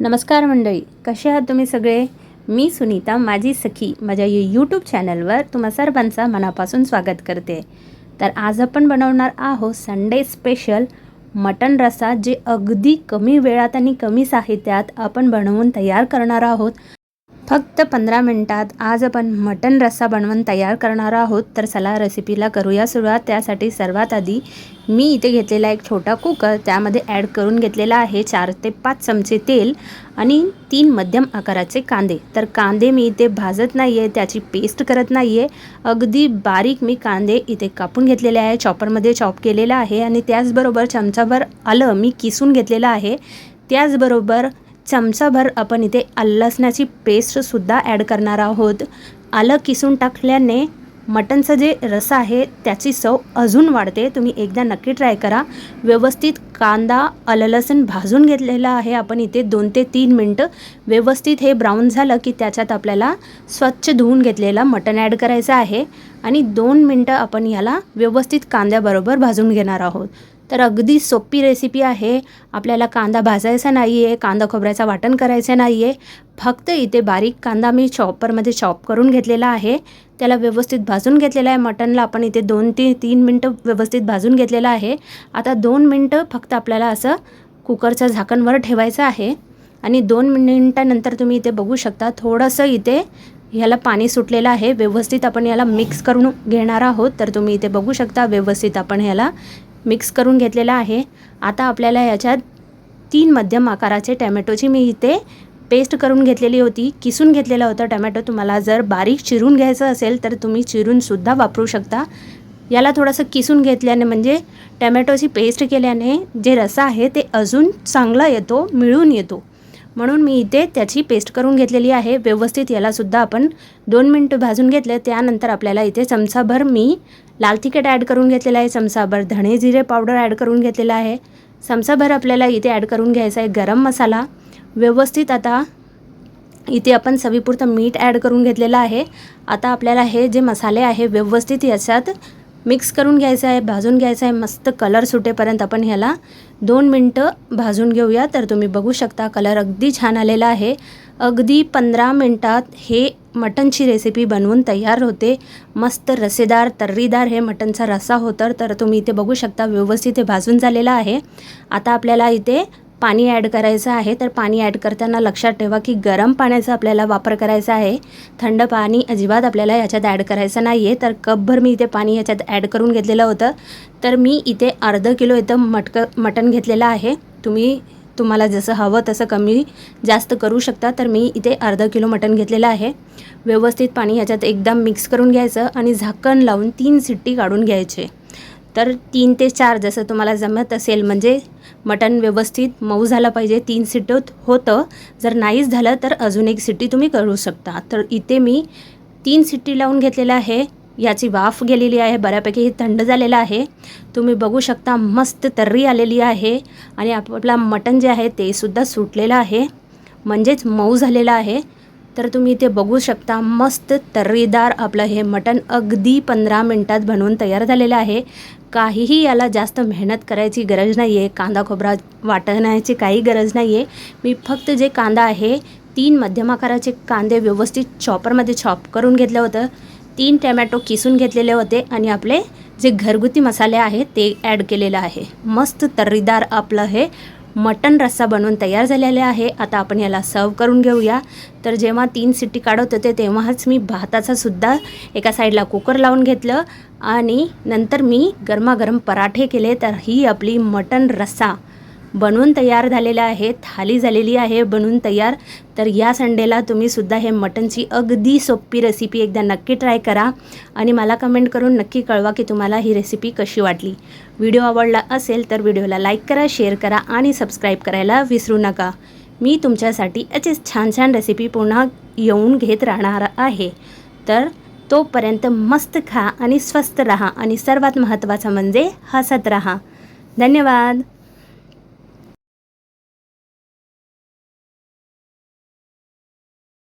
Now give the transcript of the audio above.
नमस्कार मंडळी कसे आहात तुम्ही सगळे? मी सुनीता माझी सखी माझ्या यूट्यूब चॅनलवर तुम्हा सर्वांचा मनापासून स्वागत करते. तर आज आपण बनवणार आहोत संडे स्पेशल मटन रसा जे अगदी कमी वेळात आणि कमी साहित्यात आपण बनवून तयार करणार आहोत. फक्त पंधरा मिनटात आज आपण मटन रस्सा बनवून तयार करणार आहोत. तर चला रेसिपीला करूया सुरुवात. त्यासाठी सर्वात आधी मी इथे घेतलेला एक छोटा कुकर त्यामध्ये ॲड करून घेतलेला आहे चार ते पाच चमचे तेल आणि तीन मध्यम आकाराचे कांदे. तर कांदे मी इथे भाजत नाही आहे त्याची पेस्ट करत नाही आहे अगदी बारीक मी कांदे इथे कापून घेतलेले आहे चॉपरमध्ये चॉप केलेला आहे आणि त्याचबरोबर चमचाभर आलं मी किसून घेतलेलं आहे. त्याचबरोबर चमचाभर आपण इथे लसणाची पेस्टसुद्धा ॲड करणार आहोत. आलं किसून टाकल्याने मटनचं जे रसा आहे त्याची चव अजून वाढते. तुम्ही एकदा नक्की ट्राय करा. व्यवस्थित कांदा आलं लसण भाजून घेतलेला आहे. आपण इथे दोन ते तीन मिनटं व्यवस्थित हे ब्राऊन झालं की त्याच्यात आपल्याला स्वच्छ धुवून घेतलेला मटण ॲड करायचं आहे. आणि दोन मिनटं आपण याला व्यवस्थित कांद्याबरोबर भाजून घेणार आहोत. तर अगदी सोपी रेसिपी आहे. आपल्याला कांदा भाजायचा नाही आहे कांदा खोबऱ्याचा वाटण करायचं नाही आहे फक्त इथे बारीक कांदा मी चॉपरमध्ये चॉप करून घेतलेला आहे. त्याला व्यवस्थित भाजून घेतलेला आहे. मटनला आपण इथे दोन ते तीन मिनटं व्यवस्थित भाजून घेतलेलं आहे. आता दोन मिनटं फक्त आपल्याला असं कुकरच्या झाकणवर ठेवायचं आहे. आणि दोन मिनिटानंतर तुम्ही इथे बघू शकता थोडंसं इथे ह्याला पाणी सुटलेलं आहे. व्यवस्थित आपण याला मिक्स करून घेणार आहोत. तर तुम्ही इथे बघू शकता व्यवस्थित आपण ह्याला मिक्स करून घेतलेला आहे. आता आपल्याला याच्यात तीन मध्यम आकाराचे टॅमॅटोची मी इथे पेस्ट करून घेतलेली होती. किसून घेतलेला होता टमॅटो. तुम्हाला जर बारीक चिरून घ्यायचं असेल तर तुम्ही चिरूनसुद्धा वापरू शकता. याला थोडंसं किसून घेतल्याने म्हणजे टमॅटोची पेस्ट केल्याने जे रसा आहे ते अजून चांगला येतो मिळून येतो. म्हणून मी इथे त्याची पेस्ट करून घेतलेली आहे. व्यवस्थित यालासुद्धा आपण दोन मिनटं भाजून घेतले. त्यानंतर आपल्याला इथे चमचाभर मी लाल तिखट ॲड करून घेतलेलं आहे. चमचाभर धणे जिरे पावडर ॲड करून घेतलेला आहे. चमचाभर आपल्याला इथे ॲड करून घ्यायचा आहे गरम मसाला. व्यवस्थित आता इथे आपण चवीपुरतं मीठ ॲड करून घेतलेलं आहे. आता आपल्याला हे जे मसाले आहे व्यवस्थित याच्यात मिक्स करून घ्यायचं आहे भाजून घ्यायचं आहे मस्त कलर सुटेपर्यंत आपण ह्याला दोन मिनटं भाजून घेऊया. तर तुम्ही बघू शकता कलर अगदी छान आलेला आहे. अगदी पंधरा मिनटात हे मटनची रेसिपी बनवून तयार होते. मस्त रसेदार तर्रीदार हे मटनचा रस्सा होतं. तर तुम्ही इथे बघू शकता व्यवस्थित हे भाजून झालेलं आहे. आता आपल्याला इथे पाणी ॲड करायचं आहे तर पाणी ॲड करताना लक्षात ठेवा की गरम पाण्याचा आपल्याला वापर करायचा आहे. थंड पाणी अजिबात आपल्याला याच्यात ॲड करायचं नाही आहे तर कपभर मी इथे पाणी याच्यात ॲड करून घेतलेलं होतं. तर मी इथे अर्ध किलो इथं मटकं मटण घेतलेलं आहे. तुम्ही तुम्हाला जसं हवं तसं कमी जास्त करू शकता. तर मी इथे अर्धा किलो मटण घेतलेलं आहे. व्यवस्थित पाणी याच्यात एकदम मिक्स करून घ्यायचं आणि झाकण लावून तीन सिट्टी काढून घ्यायचे. तर तीन ते चार जसं तुम्हाला जमत असेल म्हणजे मटण व्यवस्थित मऊ झालं पाहिजे तीन सिटत होतं. जर नाहीच झालं तर अजून एक सिटी तुम्ही करू शकता. तर इथे मी तीन सिटी लावून घेतलेलं आहे. याची वाफ गेलेली आहे बऱ्यापैकी हे थंड झालेलं आहे. तुम्ही बघू शकता मस्त तर्री आलेली आहे. आणि आपला मटण जे आहे ते सुद्धा सुटलेलं आहे. म्हणजेच मऊ झालेलं आहे. तर तुम्ही इथे बघू शकता मस्त तर्रीदार आपलं हे मटण अगदी पंधरा मिनटात बनवून तयार झालेलं आहे. काहीही याला जास्त मेहनत करायची गरज नाही आहे कांदा खोबरा वाटण्याची काही गरज नाही आहे मी फक्त जे कांदा आहे तीन मध्यम आकाराचे कांदे व्यवस्थित चॉपरमध्ये चॉप करून घेतलं होतं. तीन टॅमॅटो किसून घेतलेले होते आणि आपले जे घरगुती मसाले आहेत ते ॲड केलेलं आहे. मस्त तर्रीदार आपलं हे मटन रस्सा बनवून तयार झालेले आहे. आता आपण याला सर्व करून घेऊया. तर जेव्हा तीन सिटी काढत होते तेव्हाच मी भाताचा सुद्धा एका साईडला कुकर लावून घेतलं. आणि नंतर मी गरमागरम पराठे केले. तर ही आपली मटन रस्सा. बनवून तयार झालेलं आहे थाली झालेली आहे बनवून तयार. तर या संडेला तुम्ही सुद्धा हे मटनची अगदी सोपी रेसिपी एकदा नक्की ट्राय करा आणि मला कमेंट करून नक्की कळवा की तुम्हाला ही रेसिपी कशी वाटली. व्हिडिओ आवडला असेल तर व्हिडिओला लाईक करा शेअर करा आणि सबस्क्राईब करायला विसरू नका. मी तुमच्यासाठी असेच छान छान रेसिपी पुन्हा येऊन घेत राहणार आहे. तर तोपर्यंत मस्त खा आणि स्वस्थ रहा आणि सर्वात महत्त्वाचं म्हणजे हसत रहा. धन्यवाद.